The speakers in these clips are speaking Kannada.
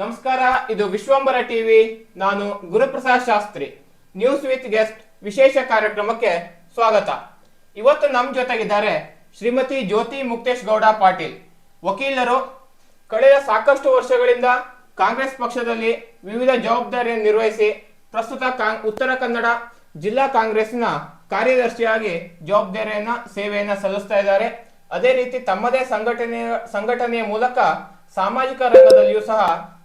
ನಮಸ್ಕಾರ, ಇದು ವಿಶ್ವಂಬರ ಟಿವಿ. ನಾನು Guruprasad Shastri. News with guest ವಿಶೇಷ ಕಾರ್ಯಕ್ರಮಕ್ಕೆ ಸ್ವಾಗತ. ಇವತ್ತು ನಮ್ಮ ಜೊತೆಗಿದ್ದಾರೆ ಶ್ರೀಮತಿ ಜ್ಯೋತಿ ಮುಕ್ತೇಶ್ ಗೌಡ ಪಾಟೀಲ್. ವಕೀಲರು, ಕಳೆದ ಸಾಕಷ್ಟು ವರ್ಷಗಳಿಂದ ಕಾಂಗ್ರೆಸ್ ಪಕ್ಷದಲ್ಲಿ ವಿವಿಧ ಜವಾಬ್ದಾರಿಯನ್ನು ನಿರ್ವಹಿಸಿ ಪ್ರಸ್ತುತ ಉತ್ತರ ಕನ್ನಡ ಜಿಲ್ಲಾ ಕಾಂಗ್ರೆಸ್ನ ಕಾರ್ಯದರ್ಶಿಯಾಗಿ ಜವಾಬ್ದಾರಿಯನ್ನ, ಸೇವೆಯನ್ನ ಸಲ್ಲಿಸ್ತಾ ಇದ್ದಾರೆ. ಅದೇ ರೀತಿ ತಮ್ಮದೇ ಸಂಘಟನೆಯ ಸಂಘಟನೆಯ ಮೂಲಕ ಸಾಮಾಜಿಕ ರಂಗದಲ್ಲಿಯೂ ಸಹ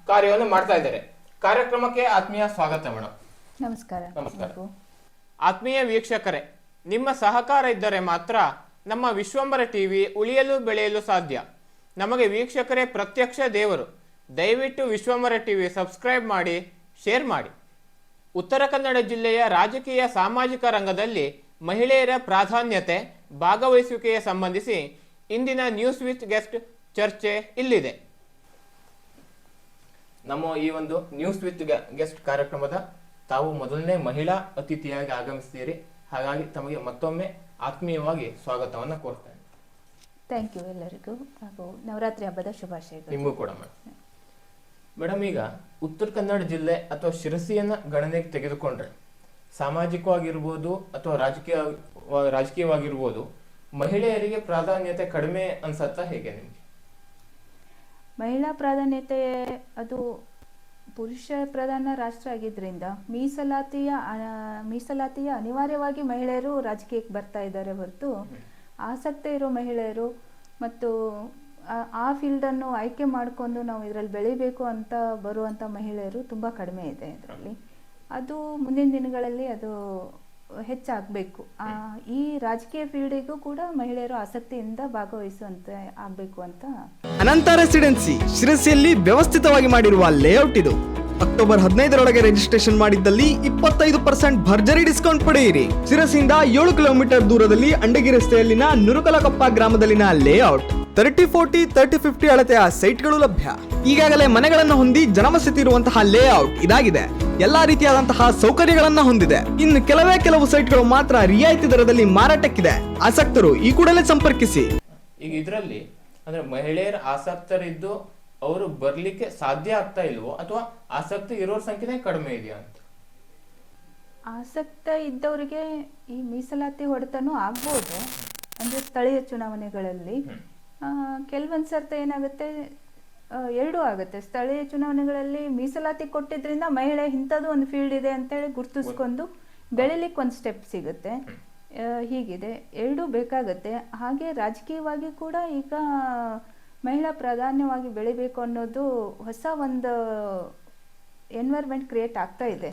ಕಾರ್ಯವನ್ನು ಮಾಡ್ತಾ ಇದ್ದಾರೆ. ಕಾರ್ಯಕ್ರಮಕ್ಕೆ ಆತ್ಮೀಯ ಸ್ವಾಗತ ಮೇಡಮ್ ನಮಸ್ಕಾರ. ನಮಸ್ಕಾರ. ಆತ್ಮೀಯ ವೀಕ್ಷಕರೇ ನಿಮ್ಮ ಸಹಕಾರ ಇದ್ದರೆ ಮಾತ್ರ ನಮ್ಮ ವಿಶ್ವಂಬರ ಟಿವಿ ಉಳಿಯಲು ಬೆಳೆಯಲು ಸಾಧ್ಯ. ನಮಗೆ ವೀಕ್ಷಕರೇ ಪ್ರತ್ಯಕ್ಷ ದೇವರು. ದಯವಿಟ್ಟು ವಿಶ್ವಂಬರ ಟಿವಿ ಸಬ್ಸ್ಕ್ರೈಬ್ ಮಾಡಿ ಶೇರ್ ಮಾಡಿ. ಉತ್ತರ ಕನ್ನಡ ಜಿಲ್ಲೆಯ ರಾಜಕೀಯ ಸಾಮಾಜಿಕ ರಂಗದಲ್ಲಿ ಮಹಿಳೆಯರ ಪ್ರಾಧಾನ್ಯತೆ ಭಾಗವಹಿಸುವಿಕೆಗೆ ಸಂಬಂಧಿಸಿ ಇಂದಿನ ನ್ಯೂಸ್ ವಿತ್ ಗೆಸ್ಟ್ ಚರ್ಚೆ ಇಲ್ಲಿದೆ. ನಮ್ಮ ಈ ಒಂದು ನ್ಯೂಸ್ ವಿತ್ ಗೆಸ್ಟ್ ಕಾರ್ಯಕ್ರಮದ ತಾವು ಮೊದಲನೇ ಮಹಿಳಾ ಅತಿಥಿಯಾಗಿ ಆಗಮಿಸ್ತೀರಿ. ಹಾಗಾಗಿ ತಮಗೆ ಮತ್ತೊಮ್ಮೆ ಆತ್ಮೀಯವಾಗಿ ಸ್ವಾಗತವನ್ನು ಕೋರ್ತೇನೆ. ಥ್ಯಾಂಕ್ ಯು ಎಲ್ಲರಿಗೂ. ಹಾಗೂ ನವರಾತ್ರಿ ಹಬ್ಬದ ಶುಭಾಶಯಗಳು. ನಿಮಗೂ ಕೂಡ ಮೇಡಮ್ ಮೇಡಮ್ ಈಗ ಉತ್ತರ ಕನ್ನಡ ಜಿಲ್ಲೆ ಅಥವಾ ಶಿರಸಿಯನ್ನ ಗಣನೆಗೆ ತೆಗೆದುಕೊಂಡ್ರೆ ಸಾಮಾಜಿಕವಾಗಿರ್ಬೋದು ಅಥವಾ ರಾಜಕೀಯ ರಾಜಕೀಯವಾಗಿರ್ಬೋದು ಮಹಿಳೆಯರಿಗೆ ಪ್ರಾಧಾನ್ಯತೆ ಕಡಿಮೆ ಅನ್ಸತ್ತಾ ಹೇಗೆ ನಿಮ್ಗೆ? ಮಹಿಳಾ ಪ್ರಾಧಾನ್ಯತೆ ಅದು ಪುರುಷ ಪ್ರಧಾನ ರಾಷ್ಟ್ರ ಆಗಿದ್ದರಿಂದ ಮೀಸಲಾತಿಯ ಮೀಸಲಾತಿಯ ಅನಿವಾರ್ಯವಾಗಿ ಮಹಿಳೆಯರು ರಾಜಕೀಯಕ್ಕೆ ಬರ್ತಾ ಇದ್ದಾರೆ ಹೊರತು ಆಸಕ್ತಿ ಇರೋ ಮಹಿಳೆಯರು ಮತ್ತು, ಆ- ಫೀಲ್ಡನ್ನು ಆಯ್ಕೆ ಮಾಡಿಕೊಂಡು ನಾವು ಇದರಲ್ಲಿ ಬೆಳಿಬೇಕು ಅಂತ ಬರುವಂಥ ಮಹಿಳೆಯರು ತುಂಬ ಕಡಿಮೆ ಇದೆ ಇದರಲ್ಲಿ. ಅದು ಮುಂದಿನ ದಿನಗಳಲ್ಲಿ ಅದು ಹೆಚ್ಚಾಗಬೇಕು. ಈ ರಾಜಕೀಯ ಫೀಲ್ಡಿಗೂ ಕೂಡ ಮಹಿಳೆಯರು ಆಸಕ್ತಿಯಿಂದ ಭಾಗವಹಿಸುವಂತೆ ಆಗಬೇಕು ಅಂತ. ಅನಂತ ರೆಸಿಡೆನ್ಸಿ ಶಿರಸಿಯಲ್ಲಿ ವ್ಯವಸ್ಥಿತವಾಗಿ ಮಾಡಿರುವ ಲೇಔಟ್ ಇದು. ಅಕ್ಟೋಬರ್ ಹದಿನೈದರೊಳಗೆ ರಿಜಿಸ್ಟ್ರೇಷನ್ ಮಾಡಿದ್ದಲ್ಲಿ ಇಪ್ಪತ್ತೈದು ಪರ್ಸೆಂಟ್ ಭರ್ಜರಿ ಡಿಸ್ಕೌಂಟ್ ಪಡೆಯಿರಿ. ಶಿರಸಿಯಿಂದ ಏಳು ಕಿಲೋಮೀಟರ್ ದೂರದಲ್ಲಿ ಅಂಡಗಿ ರಸ್ತೆಯಲ್ಲಿನ ನುರುಕಲಕೊಪ್ಪ ಗ್ರಾಮದಲ್ಲಿನ layout. Thirty forty, thirty fifty ಅಳತೆಯ ಸೈಟ್ಗಳು ಲಭ್ಯ. ಈಗಾಗಲೇ ಮನೆಗಳನ್ನು ಹೊಂದಿ ಜನವಸತಿ ಇರುವಂತಹ ಲೇಔಟ್ ಇದಾಗಿದೆ. ಎಲ್ಲಾ ರೀತಿಯಾದಂತಹ ಸೌಕರ್ಯಗಳನ್ನ ಹೊಂದಿದೆ. ಇನ್ನು ಕೆಲವೇ ಕೆಲವು ಸೈಟ್ಗಳು ಮಾತ್ರ ರಿಯಾಯಿತಿ ದರದಲ್ಲಿ ಮಾರಾಟಕ್ಕಿದೆ. ಆಸಕ್ತರು ಈ ಕೂಡಲೇ ಸಂಪರ್ಕಿಸಿ. ಈಗ ಇದರಲ್ಲಿ ಅಂದ್ರೆ ಮಹಿಳೆಯರ ಆಸಕ್ತರಿದ್ದು ಅವರು ಬರ್ಲಿಕ್ಕೆ ಸಾಧ್ಯ ಆಗ್ತಾ ಇಲ್ವೋ ಅಥವಾ ಆಸಕ್ತಿ ಇರೋರ ಸಂಖ್ಯೆನೇ ಕಡಿಮೆ ಇದೆಯಾ ಅಂತ? ಆಸಕ್ತ ಇದ್ದವರಿಗೆ ಈ ಮೀಸಲಾತಿ ಹೊಡೆತನೂ ಆಗ್ಬೋದು. ಅಂದ್ರೆ ಸ್ಥಳೀಯ ಚುನಾವಣೆಗಳಲ್ಲಿ. ಕೆಲವೊಂದು ಸರ್ತಿ ಏನಾಗುತ್ತೆ ಎರಡೂ ಆಗುತ್ತೆ. ಸ್ಥಳೀಯ ಚುನಾವಣೆಗಳಲ್ಲಿ ಮೀಸಲಾತಿ ಕೊಟ್ಟಿದ್ರಿಂದ ಮಹಿಳೆ ಇಂಥದ್ದು ಒಂದು ಫೀಲ್ಡ್ ಇದೆ ಅಂತೇಳಿ ಗುರ್ತಿಸ್ಕೊಂಡು ಬೆಳಿಲಿಕ್ಕೆ ಒಂದು ಸ್ಟೆಪ್ ಸಿಗುತ್ತೆ. ಹೀಗಿದೆ. ಎರಡೂ ಬೇಕಾಗತ್ತೆ. ಹಾಗೆ ರಾಜಕೀಯವಾಗಿ ಕೂಡ ಈಗ ಮಹಿಳಾ ಪ್ರಧಾನವಾಗಿ ಬೆಳಿಬೇಕು ಅನ್ನೋದು ಹೊಸ ಒಂದು ಎನ್ವೈರ್ಮೆಂಟ್ ಕ್ರಿಯೇಟ್ ಆಗ್ತಾ ಇದೆ.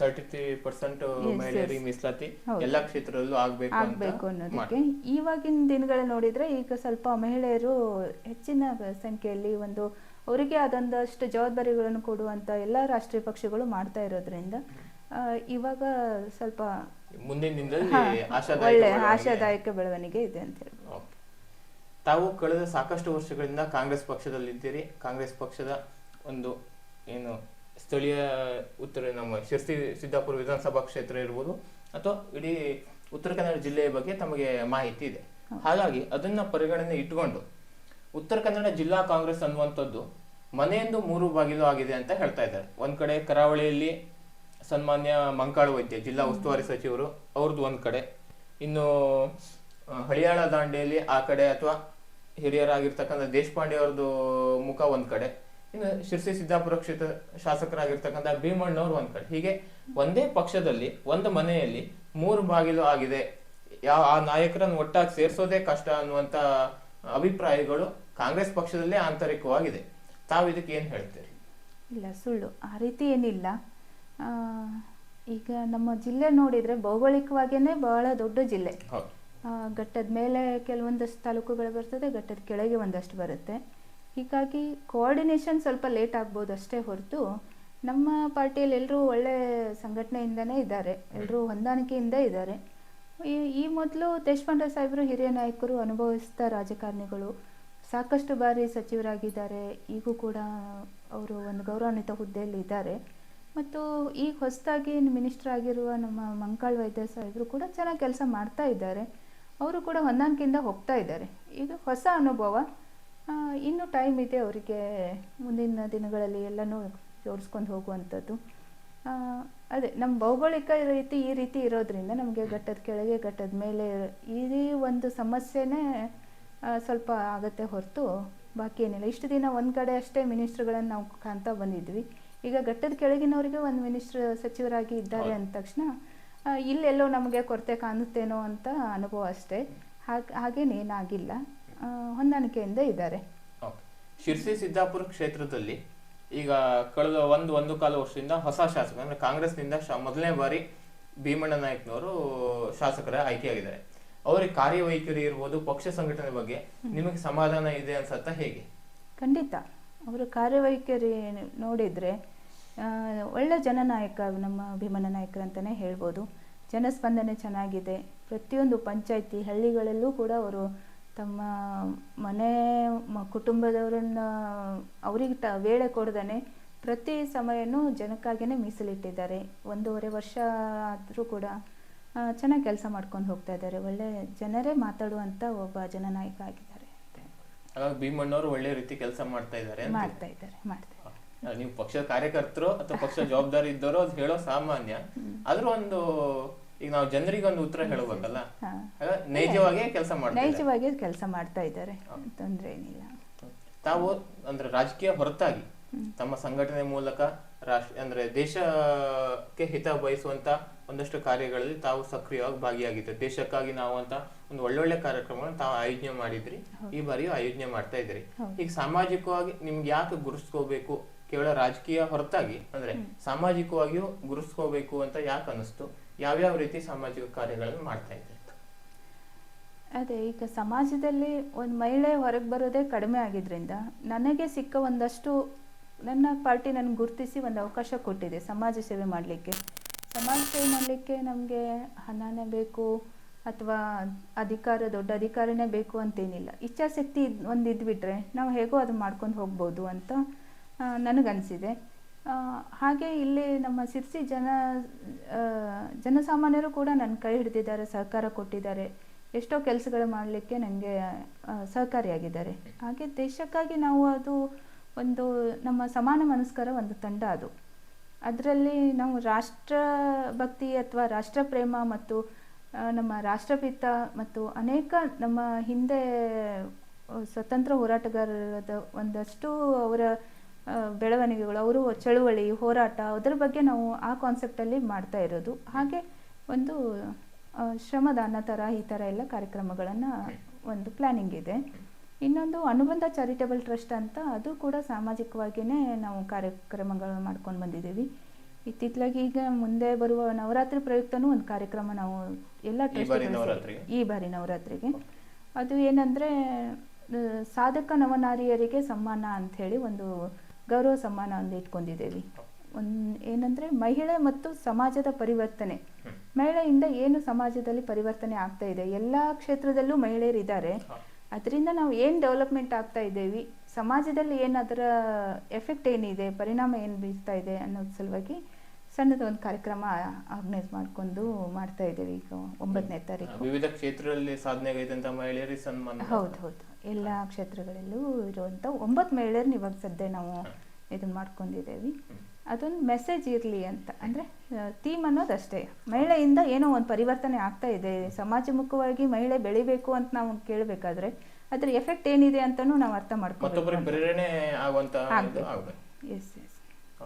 ಮೀಸಲಾತಿ ಹೌದು. ಎಲ್ಲಾ ಕ್ಷೇತ್ರದಲ್ಲೂ ಆಗ್ಬೇಕು ಆಗ್ಬೇಕು ಅಂತ ಅನ್ನೋದಕ್ಕೆ ಇವಾಗಿನ ದಿನಗಳಲ್ಲಿ ನೋಡಿದ್ರೆ ಈಗ ಸ್ವಲ್ಪ ಮಹಿಳೆಯರು ಹೆಚ್ಚಿನ ಸಂಖ್ಯೆಯಲ್ಲಿ ಒಂದು ಅವರಿಗೆ ಆದಂದಷ್ಟು ಜವಾಬ್ದಾರಿಗಳನ್ನು ಕೊಡುವಂತ ಎಲ್ಲ ರಾಷ್ಟ್ರೀಯ ಪಕ್ಷಗಳು ಮಾಡ್ತಾ ಇರೋದ್ರಿಂದ ಇವಾಗ ಸ್ವಲ್ಪ ಮುಂದಿನ ಒಳ್ಳೆ. ಆಶಾದಾಯಕ ಬೆಳವಣಿಗೆ ಇದೆ ಅಂತ ಹೇಳಿ ತಾವು ಕಳೆದ ಸಾಕಷ್ಟು ವರ್ಷಗಳಿಂದ ಕಾಂಗ್ರೆಸ್ ಪಕ್ಷದಲ್ಲಿದ್ದೀರಿ. ಕಾಂಗ್ರೆಸ್ ಪಕ್ಷದ ಒಂದು ಏನು ಸ್ಥಳೀಯ ಉತ್ತರ ನಮ್ಮ ಶಿರ್ಸಿ ಸಿದ್ದಾಪುರ ವಿಧಾನಸಭಾ ಕ್ಷೇತ್ರ ಇರ್ಬೋದು ಅಥವಾ ಇಡೀ ಉತ್ತರ ಕನ್ನಡ ಜಿಲ್ಲೆಯ ಬಗ್ಗೆ ತಮಗೆ ಮಾಹಿತಿ ಇದೆ. ಹಾಗಾಗಿ ಅದನ್ನ ಪರಿಗಣನೆ ಇಟ್ಟುಕೊಂಡು ಉತ್ತರ ಕನ್ನಡ ಜಿಲ್ಲಾ ಕಾಂಗ್ರೆಸ್ ಅನ್ನುವಂಥದ್ದು ಮನೆಯೊಂದು ಮೂರು ಬಾಗಿಲು ಆಗಿದೆ ಅಂತ ಹೇಳ್ತಾ ಇದ್ದಾರೆ. ಒಂದು ಕಡೆ ಕರಾವಳಿಯಲ್ಲಿ ಸನ್ಮಾನ್ಯ ಮಂಕಾಳು ವೈದ್ಯ, ಜಿಲ್ಲಾ ಉಸ್ತುವಾರಿ ಸಚಿವರು ಅವ್ರದ್ದು ಒಂದು ಕಡೆ. ಇನ್ನು ಹಳಿಯಾಳ ದಾಂಡೆಯಲ್ಲಿ ಆ ಕಡೆ ಅಥವಾ ಹಿರಿಯರಾಗಿರ್ತಕ್ಕಂಥ ದೇಶಪಾಂಡೆ ಅವ್ರದ್ದು ಮುಖ ಒಂದು ಕಡೆ. ಇನ್ನು ಶಿರ್ಸಿ ಸಿದ್ದಾಪುರ ಕ್ಷೇತ್ರ ಶಾಸಕರಾಗಿರ್ತಕ್ಕಂಥ ಭೀಮಣ್ಣವ್ರು ಒಂದು ಕಡೆ. ಹೀಗೆ ಒಂದೇ ಪಕ್ಷದಲ್ಲಿ, ಒಂದು ಮನೆಯಲ್ಲಿ ಮೂರು ಬಾಗಿಲು ಆಗಿದೆ. ಯಾವ ಆ ನಾಯಕರನ್ನು ಒಟ್ಟಾಗಿ ಸೇರಿಸೋದೇ ಕಷ್ಟ ಅನ್ನುವಂತ ಅಭಿಪ್ರಾಯಗಳು ಕಾಂಗ್ರೆಸ್ ಪಕ್ಷದಲ್ಲೇ ಆಂತರಿಕವಾಗಿದೆ. ತಾವು ಇದಕ್ಕೆ ಏನ್ ಹೇಳ್ತೀರಿ? ಇಲ್ಲ ಸುಳ್ಳು. ಆ ರೀತಿ ಏನಿಲ್ಲ. ಈಗ ನಮ್ಮ ಜಿಲ್ಲೆ ನೋಡಿದ್ರೆ ಭೌಗೋಳಿಕವಾಗಿಯೇ ಬಹಳ ದೊಡ್ಡ ಜಿಲ್ಲೆ. ಘಟ್ಟದ ಮೇಲೆ ಕೆಲವೊಂದಷ್ಟು ತಾಲೂಕುಗಳು ಬರ್ತದೆ ಘಟ್ಟದ ಕೆಳಗೆ ಒಂದಷ್ಟು ಬರುತ್ತೆ. ಹೀಗಾಗಿ ಕೋಆರ್ಡಿನೇಷನ್ ಸ್ವಲ್ಪ ಲೇಟ್ ಆಗ್ಬೋದು ಅಷ್ಟೇ ಹೊರತು ನಮ್ಮ ಪಾರ್ಟಿಯಲ್ಲಿ ಎಲ್ಲರೂ ಒಳ್ಳೆ ಸಂಘಟನೆಯಿಂದನೇ ಇದ್ದಾರೆ. ಎಲ್ಲರೂ ಹೊಂದಾಣಿಕೆಯಿಂದ ಇದ್ದಾರೆ. ಈ ಈ ಮೊದಲು ದೇಶಪಾಂಡೆ ಸಾಹೇಬರು ಹಿರಿಯ ನಾಯಕರು ಅನುಭವಿಸಿದ ರಾಜಕಾರಣಿಗಳು ಸಾಕಷ್ಟು ಬಾರಿ ಸಚಿವರಾಗಿದ್ದಾರೆ. ಈಗೂ ಕೂಡ ಅವರು ಒಂದು ಗೌರವಾನ್ವಿತ ಹುದ್ದೆಯಲ್ಲಿ ಇದ್ದಾರೆ. ಮತ್ತು ಈಗ ಹೊಸದಾಗಿ ಮಿನಿಸ್ಟರ್ ಆಗಿರುವ ನಮ್ಮ ಮಂಕಾಳ್ ವೈದ್ಯ ಸಾಹೇಬರು ಕೂಡ ಚೆನ್ನಾಗಿ ಕೆಲಸ ಮಾಡ್ತಾ ಇದ್ದಾರೆ. ಅವರು ಕೂಡ ಹೊಂದಾಣಿಕೆಯಿಂದ ಹೋಗ್ತಾ ಇದ್ದಾರೆ. ಇದು ಹೊಸ ಅನುಭವ. ಇನ್ನೂ ಟೈಮ್ ಇದೆ ಅವರಿಗೆ ಮುಂದಿನ ದಿನಗಳಲ್ಲಿ ಎಲ್ಲನೂ ಜೋಡಿಸ್ಕೊಂಡು ಹೋಗುವಂಥದ್ದು. ಅದೇ ನಮ್ಮ ಭೌಗೋಳಿಕ ರೀತಿ ಈ ರೀತಿ ಇರೋದ್ರಿಂದ ನಮಗೆ ಘಟ್ಟದ ಕೆಳಗೆ ಘಟ್ಟದ ಮೇಲೆ ಈ ಒಂದು ಸಮಸ್ಯೆನೇ ಸ್ವಲ್ಪ ಆಗುತ್ತೆ ಹೊರತು ಬಾಕಿ ಏನಿಲ್ಲ. ಇಷ್ಟು ದಿನ ಒಂದು ಕಡೆ ಅಷ್ಟೇ ಮಿನಿಸ್ಟ್ರುಗಳನ್ನು ನಾವು ಕಾಣ್ತಾ ಬಂದಿದ್ವಿ. ಈಗ ಘಟ್ಟದ ಕೆಳಗಿನವರಿಗೆ ಒಂದು ಮಿನಿಸ್ಟ್ರ್ ಸಚಿವರಾಗಿ ಇದ್ದಾರೆ. ಅಂದ ತಕ್ಷಣ ಇಲ್ಲೆಲ್ಲೋ ನಮಗೆ ಕೊರತೆ ಕಾಣುತ್ತೇನೋ ಅಂತ ಅನುಭವ ಅಷ್ಟೇ. ಹಾಗೆ ಹಾಗೇನೇನಾಗಿಲ್ಲ ಹೊಂದಾಣಿಕೆಯಿಂದ ಇದ್ದಾರೆ. ಶಿರ್ಸಿ ಸಿದ್ದಾಪುರ ಕ್ಷೇತ್ರದಲ್ಲಿ ಈಗ ಕಳೆದ ಒಂದು ಒಂದು ಕಾಲ ವರ್ಷದಿಂದ ಹೊಸ ಶಾಸಕ ಅಂದ್ರೆ ಕಾಂಗ್ರೆಸ್ನಿಂದ ಮೊದಲನೇ ಬಾರಿ ಭೀಮಣ್ಣ ನಾಯಕ್ನವರು ಶಾಸಕರ ಆಯ್ಕೆಯಾಗಿದ್ದಾರೆ. ಅವರಿಗೆ ಕಾರ್ಯವೈಖರಿ ಇರ್ಬೋದು ಪಕ್ಷ ಸಂಘಟನೆ ಬಗ್ಗೆ ನಿಮಗೆ ಸಮಾಧಾನ ಇದೆ ಅನ್ಸತ್ತ ಹೇಗೆ? ಖಂಡಿತ. ಅವರ ಕಾರ್ಯವೈಖರಿ ನೋಡಿದರೆ ಒಳ್ಳೆ ಜನನಾಯಕ ನಮ್ಮ ಅಭಿಮಾನ ನಾಯಕರು ಅಂತಲೇ ಹೇಳ್ಬೋದು. ಜನಸ್ಪಂದನೆ ಚೆನ್ನಾಗಿದೆ. ಪ್ರತಿಯೊಂದು ಪಂಚಾಯಿತಿ ಹಳ್ಳಿಗಳಲ್ಲೂ ಕೂಡ ಅವರು ತಮ್ಮ ಮನೆ ಕುಟುಂಬದವರನ್ನ ಅವರಿಗೆ ಟ ವೇಳೆ ಕೊಡ್ದೇ ಪ್ರತಿ ಸಮಯನೂ ಜನಕ್ಕಾಗಿಯೇ ಮೀಸಲಿಟ್ಟಿದ್ದಾರೆ. ಒಂದೂವರೆ ವರ್ಷ ಆದರೂ ಕೂಡ ಚೆನ್ನಾಗಿ ಕೆಲಸ ಮಾಡ್ಕೊಂಡು ಹೋಗ್ತಾ ಇದ್ದಾರೆ. ಒಳ್ಳೆ ಜನರೇ ಮಾತಾಡುವಂತ ಒಬ್ಬ ಜನನಾಯಕ ಆಗಿದ್ದಾರೆ. ಹಾಗಾಗಿ ಭೀಮಣ್ಣವರು ಒಳ್ಳೆ ರೀತಿ ಕೆಲಸ ಮಾಡ್ತಾ ಇದ್ದಾರೆ ಮಾಡ್ತಾ ಇದ್ದಾರೆ ಮಾಡ್ತಾ ನೀವು ಪಕ್ಷದ ಕಾರ್ಯಕರ್ತರು ಅಥವಾ ಪಕ್ಷ ಜವಾಬ್ದಾರಿ ಇದ್ದವರು ಅದು ಹೇಳೋ ಸಾಮಾನ್ಯ. ಆದ್ರೂ ಒಂದು ಈಗ ನಾವು ಜನರಿಗೆ ಒಂದು ಉತ್ತರ ಹೇಳಬೇಕಲ್ಲ. ನೈಜವಾಗಿ ಕೆಲಸ ಮಾಡ್ತಾರೆ ನೈಜವಾಗಿ ಕೆಲಸ ಮಾಡ್ತಾ ಇದ್ದಾರೆ. ತೊಂದರೆ ಏನಿಲ್ಲ. ತಾವು ಅಂದ್ರೆ ರಾಜಕೀಯ ಹೊರತಾಗಿ ತಮ್ಮ ಸಂಘಟನೆ ಮೂಲಕ ರಾಷ್ಟ್ರ ಅಂದ್ರೆ ದೇಶಕ್ಕೆ ಹಿತ ಬಯಸುವಂತ ಒಂದಷ್ಟು ಕಾರ್ಯಗಳಲ್ಲಿ ತಾವು ಸಕ್ರಿಯವಾಗಿ ಭಾಗಿಯಾಗಿದ್ದರು ದೇಶಕ್ಕಾಗಿ ನಾವು ಅಂತ ಒಂದು ಒಳ್ಳೊಳ್ಳೆ ಕಾರ್ಯಕ್ರಮಗಳನ್ನು ತಾವು ಆಯೋಜನೆ ಮಾಡಿದ್ರಿ. ಈ ಬಾರಿಯೂ ಆಯೋಜನೆ ಮಾಡ್ತಾ ಇದ್ರಿ ಈಗ ಸಾಮಾಜಿಕವಾಗಿ ನಿಮ್ಗೆ ಯಾಕೆ ಗುರುಸ್ಕೋಬೇಕು ಕೇವಲ ರಾಜಕೀಯ ಹೊರತಾಗಿ? ಅಂದ್ರೆ ಸಾಮಾಜಿಕವಾಗಿಯೂ ಗುರುಸ್ಕೋಬೇಕು ಅಂತ ಯಾಕೆ ಅನಿಸ್ತು ಯಾವ್ಯಾವ ರೀತಿ ಸಾಮಾಜಿಕ ಕಾರ್ಯಗಳನ್ನು ಮಾಡ್ತಾ ಇದ್ರಿ ಅದೇ ಈಗ ಸಮಾಜದಲ್ಲಿ ಒಂದು ಮಹಿಳೆ ಹೊರಗೆ ಬರೋದೇ ಕಡಿಮೆ ಆಗಿದ್ರಿಂದ ನನಗೆ ಸಿಕ್ಕ ಒಂದಷ್ಟು ನನ್ನ ಪಾರ್ಟಿ ನನಗೆ ಗುರುತಿಸಿ ಒಂದು ಅವಕಾಶ ಕೊಟ್ಟಿದೆ ಸಮಾಜ ಸೇವೆ ಮಾಡಲಿಕ್ಕೆ. ಸಮಾಜ ಸೇವೆ ಮಾಡಲಿಕ್ಕೆ ನಮಗೆ ಹಣನೇ ಬೇಕು ಅಥವಾ ಅಧಿಕಾರ, ದೊಡ್ಡ ಅಧಿಕಾರನೇ ಬೇಕು ಅಂತೇನಿಲ್ಲ. ಇಚ್ಛಾಶಕ್ತಿ ಒಂದು ಇದ್ಬಿಟ್ರೆ ನಾವು ಹೇಗೋ ಅದು ಮಾಡ್ಕೊಂಡು ಹೋಗ್ಬೋದು ಅಂತ ನನಗನ್ಸಿದೆ. ಹಾಗೆ ಇಲ್ಲಿ ನಮ್ಮ ಸಿರ್ಸಿ ಜನ ಜನಸಾಮಾನ್ಯರು ಕೂಡ ನನ್ನ ಕೈ ಹಿಡಿದಿದ್ದಾರೆ, ಸಹಕಾರ ಕೊಟ್ಟಿದ್ದಾರೆ. ಎಷ್ಟೋ ಕೆಲಸಗಳು ಮಾಡಲಿಕ್ಕೆ ನನಗೆ ಸಹಕಾರಿಯಾಗಿದ್ದಾರೆ ಹಾಗೆ ದೇಶಕ್ಕಾಗಿ ನಾವು ಅದು ಒಂದು ನಮ್ಮ ಸಮಾನ ಮನಸ್ಕರ ಒಂದು ತಂಡ ಅದು. ಅದರಲ್ಲಿ ನಾವು ರಾಷ್ಟ್ರ ಭಕ್ತಿ ಅಥವಾ ರಾಷ್ಟ್ರ ಪ್ರೇಮ ಮತ್ತು ನಮ್ಮ ರಾಷ್ಟ್ರಪಿತ ಮತ್ತು ಅನೇಕ ನಮ್ಮ ಹಿಂದೆ ಸ್ವತಂತ್ರ ಹೋರಾಟಗಾರರದ ಒಂದಷ್ಟು ಅವರ ಬೆಳವಣಿಗೆಗಳು, ಅವರು ಚಳುವಳಿ, ಹೋರಾಟ, ಅದರ ಬಗ್ಗೆ ನಾವು ಆ ಕಾನ್ಸೆಪ್ಟಲ್ಲಿ ಮಾಡ್ತಾ ಇರೋದು. ಹಾಗೆ ಒಂದು ಶ್ರಮದಾನ ಥರ ಈ ಥರ ಎಲ್ಲ ಕಾರ್ಯಕ್ರಮಗಳನ್ನು ಒಂದು ಪ್ಲ್ಯಾನಿಂಗ್ ಇದೆ. ಇನ್ನೊಂದು ಅನುಬಂಧ ಚಾರಿಟಬಲ್ ಟ್ರಸ್ಟ್ ಅಂತ ಅದು ಕೂಡ ಸಾಮಾಜಿಕವಾಗಿಯೇ ನಾವು ಕಾರ್ಯಕ್ರಮಗಳು ಮಾಡ್ಕೊಂಡು ಬಂದಿದ್ದೀವಿ. ಇತ್ತಿತ್ತಲಾಗಿ ಈಗ ಮುಂದೆ ಬರುವ ನವರಾತ್ರಿ ಪ್ರಯುಕ್ತನೂ ಒಂದು ಕಾರ್ಯಕ್ರಮ ನಾವು ಎಲ್ಲ? ಸೇರಿ- ಈ ಬಾರಿ ನವರಾತ್ರಿಗೆ. ಅದು ಏನಂದರೆ ಸಾಧಕ ನವನಾರಿಯರಿಗೆ ಸಮ್ಮಾನ ಅಂಥೇಳಿ ಒಂದು ಗೌರವ ಸಮ್ಮಾನ ಒಂದು ಇಟ್ಕೊಂಡಿದ್ದೇವೆ. ಒಂದು ಏನಂದರೆ ಮಹಿಳೆ ಮತ್ತು ಸಮಾಜದ ಪರಿವರ್ತನೆ. ಮಹಿಳೆಯಿಂದ ಏನು ಸಮಾಜದಲ್ಲಿ ಪರಿವರ್ತನೆ ಆಗ್ತಾ ಇದೆ? ಎಲ್ಲ ಕ್ಷೇತ್ರದಲ್ಲೂ ಮಹಿಳೆಯರಿದ್ದಾರೆ. ಅದರಿಂದ ನಾವು ಏನು ಡೆವಲಪ್ಮೆಂಟ್ ಆಗ್ತಾ ಇದ್ದೀವಿ ಸಮಾಜದಲ್ಲಿ ಏನು ಅದರ ಎಫೆಕ್ಟ್ ಏನಿದೆ ಪರಿಣಾಮ ಏನು ಬೀರ್ತಾ ಇದೆ ಅನ್ನೋದ್ರ ಸಲುವಾಗಿ ಸಣ್ಣದ ಒಂದು ಕಾರ್ಯಕ್ರಮ ಆರ್ಗನೈಸ್ ಮಾಡಿಕೊಂಡು ಮಾಡ್ತಾ ಇದ್ದೇವೆ ಈಗ ಒಂಬತ್ತನೇ ತಾರೀಕು. ವಿವಿಧ ಕ್ಷೇತ್ರಗಳಲ್ಲಿ ಸಾಧನೆಗೈದಂತ ಮಹಿಳೆಯರಿಗೆ ಸನ್ಮಾನ. ಹೌದು ಹೌದು. ಎಲ್ಲ ಕ್ಷೇತ್ರಗಳಲ್ಲೂ ಇರುವಂಥ ಒಂಬತ್ತು ಮಹಿಳೆಯರನ್ನ ಇವಾಗ ಸದ್ಯ ನಾವು ಇದನ್ನು ಮಾಡ್ಕೊಂಡಿದ್ದೇವೆ. ಅದೊಂದು ಮೆಸೇಜ್ ಇರಲಿ ಅಂತ. ಅಂದರೆ ಥೀಮ್ ಅನ್ನೋದು ಅಷ್ಟೇ ಮಹಿಳೆಯಿಂದ ಏನೋ ಒಂದು ಪರಿವರ್ತನೆ ಆಗ್ತಾ ಇದೆ. ಸಮಾಜಮುಖವಾಗಿ ಮಹಿಳೆ ಬೆಳಿಬೇಕು ಅಂತ ನಾವು ಕೇಳಬೇಕಾದ್ರೆ ಅದ್ರ ಎಫೆಕ್ಟ್ ಏನಿದೆ ಅಂತಲೂ ನಾವು ಅರ್ಥ ಮಾಡ್ಕೊಬೇಕು ಪ್ರೇರಣೆ ಆಗುವಂತ ಎಸ್ ಎಸ್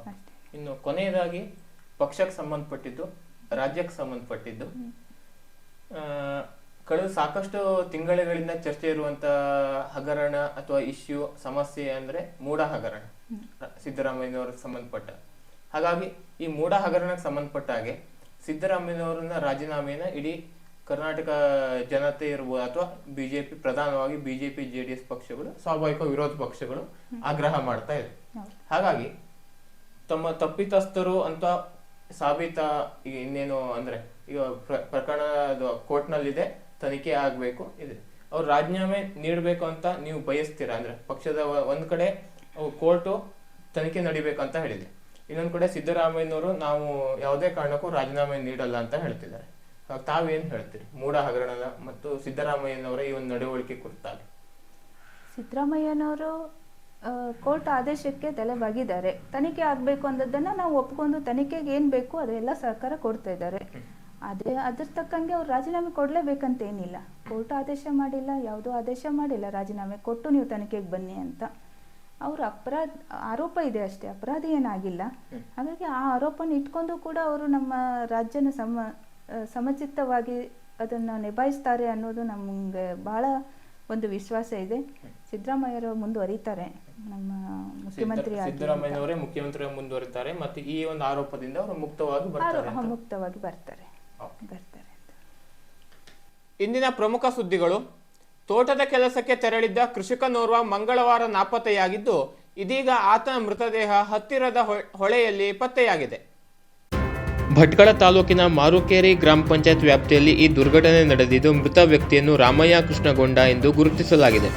ಅಷ್ಟೇ. ಇನ್ನು ಕೊನೆಯದಾಗಿ ಪಕ್ಷಕ್ಕೆ ಸಂಬಂಧಪಟ್ಟಿದ್ದು ರಾಜ್ಯಕ್ಕೆ ಸಂಬಂಧಪಟ್ಟಿದ್ದು ಆ, ಕಳೆದ ಸಾಕಷ್ಟು ತಿಂಗಳುಗಳಿಂದ ಚರ್ಚೆ ಇರುವಂತ ಹಗರಣ ಅಥವಾ ಇಶ್ಯೂ ಸಮಸ್ಯೆ ಅಂದ್ರೆ ಮೂಡ ಹಗರಣ ಸಿದ್ದರಾಮಯ್ಯನವ್ರಿಗೆ ಸಂಬಂಧಪಟ್ಟ. ಹಾಗಾಗಿ ಈ ಮೂಡ ಹಗರಣಕ್ಕೆ ಸಂಬಂಧಪಟ್ಟ ಹಾಗೆ ಸಿದ್ದರಾಮಯ್ಯನವರನ್ನ ರಾಜೀನಾಮೆಯನ್ನ ಇಡೀ ಕರ್ನಾಟಕ ಜನತೆ ಇರ್ಬೋದು ಅಥವಾ ಬಿಜೆಪಿ, ಪ್ರಧಾನವಾಗಿ ಬಿಜೆಪಿ ಜೆ ಡಿ ಎಸ್ ಪಕ್ಷಗಳು, ಸ್ವಾಭಾವಿಕ ವಿರೋಧ ಪಕ್ಷಗಳು ಆಗ್ರಹ ಮಾಡ್ತಾ ಇದೆ. ಹಾಗಾಗಿ ತಮ್ಮ ತಪ್ಪಿತಸ್ಥರು ಅಂತ ಸಾಬೀತ ಈಗ ಇನ್ನೇನು ಅಂದ್ರೆ ಈಗ ಪ್ರ- ಪ್ರಕರಣ ಕೋರ್ಟ್ನಲ್ಲಿದೆ. ತನಿಖೆ ಆಗಬೇಕು ಇದೆ. ಅವ್ರು ರಾಜೀನಾಮೆ ನೀಡಬೇಕು ಅಂತ ನೀವು ಬಯಸ್ತೀರಾ? ಅಂದರೆ ಪಕ್ಷದ ಒಂದು ಕಡೆ ಕೋರ್ಟು ತನಿಖೆ ನಡಿಬೇಕು ಅಂತ ಹೇಳಿದೆ. ಇನ್ನೊಂದು ಕಡೆ ಸಿದ್ದರಾಮಯ್ಯನವರು ನಾವು ಯಾವುದೇ ಕಾರಣಕ್ಕೂ ರಾಜೀನಾಮೆ ನೀಡಲ್ಲ ಅಂತ ಹೇಳ್ತಿದ್ದಾರೆ. ತಾವೇನು ಹೇಳ್ತೀರಿ? ಮೂಡ ಹಗರಣದ ಮತ್ತು ಸಿದ್ದರಾಮಯ್ಯನವರ ಈ ಒಂದು ನಡವಳಿಕೆ ಕುರಿತಾಗಿ. ಸಿದ್ದರಾಮಯ್ಯನವರು ಕೋರ್ಟ್ ಆದೇಶಕ್ಕೆ ತಲೆ ಬಾಗಿದ್ದಾರೆ ತನಿಖೆ ಆಗಬೇಕು ಅಂದದ್ದನ್ನು ನಾವು ಒಪ್ಕೊಂಡು ತನಿಖೆಗೆ ಏನು ಬೇಕು ಅದೆಲ್ಲ ಸರ್ಕಾರ ಕೊಡ್ತಾ ಇದ್ದಾರೆ. ಅದೇ ಅದ್ರ ತಕ್ಕಂಗೆ ಅವ್ರು ರಾಜೀನಾಮೆ ಕೊಡಲೇಬೇಕಂತ ಏನಿಲ್ಲ. ಕೋರ್ಟ್ ಆದೇಶ ಮಾಡಿಲ್ಲ ಯಾವುದೋ ಆದೇಶ ಮಾಡಿಲ್ಲ ರಾಜೀನಾಮೆ ಕೊಟ್ಟು ನೀವು ತನಿಖೆಗೆ ಬನ್ನಿ ಅಂತ. ಅವ್ರ ಅಪರಾಧ ಆರೋಪ ಇದೆ ಅಷ್ಟೇ ಅಪರಾಧ ಏನಾಗಿಲ್ಲ. ಹಾಗಾಗಿ ಆ ಆರೋಪನ ಇಟ್ಕೊಂಡು ಕೂಡ ಅವರು ನಮ್ಮ ರಾಜ್ಯನ ಸಮ ಸಮಚಿತ್ತವಾಗಿ ಅದನ್ನು ನಿಭಾಯಿಸ್ತಾರೆ ಅನ್ನೋದು ನಮಗೆ ಬಹಳ ಒಂದು ವಿಶ್ವಾಸ ಇದೆ. ಸಿದ್ದರಾಮಯ್ಯರು ಮುಂದುವರಿತಾರೆ ನಮ್ಮ ಮುಖ್ಯಮಂತ್ರಿ ಸಿದ್ದರಾಮಯ್ಯ ಮುಖ್ಯಮಂತ್ರಿ ಮುಂದುವರಿತಾರೆ ಮತ್ತೆ ಈ ಒಂದು ಆರೋಪದಿಂದ ಅವರು ಮುಕ್ತವಾಗಿ. ಮುಕ್ತವಾಗಿ ಬರ್ತಾರೆ. ಇಂದಿನ ಪ್ರಮುಖ ಸುದ್ದಿಗಳು, ತೋಟದ ಕೆಲಸಕ್ಕೆ ತೆರಳಿದ್ದ ಕೃಷಿಕನೋರ್ವ ಮಂಗಳವಾರ ನಾಪತ್ತೆಯಾಗಿದ್ದು, ಇದೀಗ ಆತನ ಮೃತದೇಹ ಹತ್ತಿರದ ಹೊಳೆಯಲ್ಲಿ ಪತ್ತೆಯಾಗಿದೆ. ಭಟ್ಕಳ ತಾಲೂಕಿನ ಮಾರುಕೇರಿ ಗ್ರಾಮ ಪಂಚಾಯತ್ ವ್ಯಾಪ್ತಿಯಲ್ಲಿ ಈ ದುರ್ಘಟನೆ ನಡೆದಿದ್ದು, ಮೃತ ವ್ಯಕ್ತಿಯನ್ನು ರಾಮಯ್ಯ ಕೃಷ್ಣಗೊಂಡ ಎಂದು ಗುರುತಿಸಲಾಗಿದೆ.